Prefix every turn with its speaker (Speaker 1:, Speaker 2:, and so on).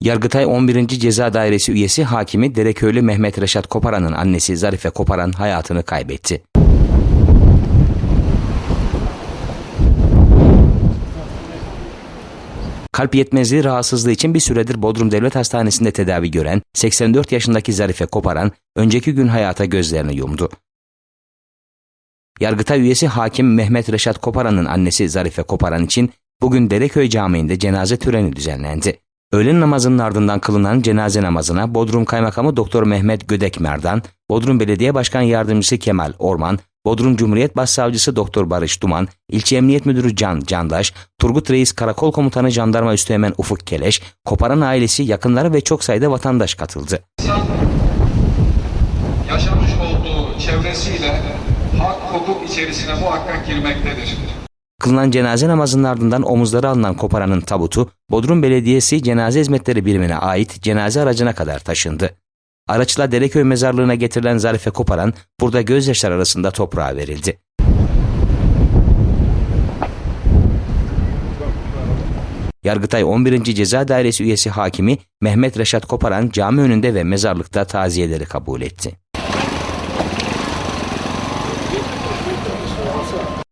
Speaker 1: Yargıtay 11. Ceza Dairesi üyesi hakimi Dereköylü Mehmet Reşat Koparan'ın annesi Zarife Koparan hayatını kaybetti. Kalp yetmezliği rahatsızlığı için bir süredir Bodrum Devlet Hastanesi'nde tedavi gören 84 yaşındaki Zarife Koparan önceki gün hayata gözlerini yumdu. Yargıtay üyesi hakim Mehmet Reşat Koparan'ın annesi Zarife Koparan için bugün Dereköy Camii'nde cenaze töreni düzenlendi. Öğlen namazının ardından kılınan cenaze namazına Bodrum Kaymakamı Doktor Mehmet Gödek Merdan, Bodrum Belediye Başkan Yardımcısı Kemal Orman, Bodrum Cumhuriyet Başsavcısı Doktor Barış Duman, İlçe Emniyet Müdürü Can Candaş, Turgut Reis Karakol Komutanı Jandarma Üsteğmen Ufuk Keleş, Koparan ailesi, yakınları ve çok sayıda vatandaş katıldı.
Speaker 2: yaşamış olduğu çevresiyle hak hukuk içerisine muhakkak girmektedir.
Speaker 1: Kılınan cenaze namazının ardından omuzları alınan Koparan'ın tabutu, Bodrum Belediyesi Cenaze Hizmetleri Birimine ait cenaze aracına kadar taşındı. Araçla Dereköy mezarlığına getirilen Zarife Koparan, burada gözyaşlar arasında toprağa verildi. Yargıtay 11. Ceza Dairesi üyesi hakimi Mehmet Reşat Koparan cami önünde ve mezarlıkta taziyeleri kabul etti.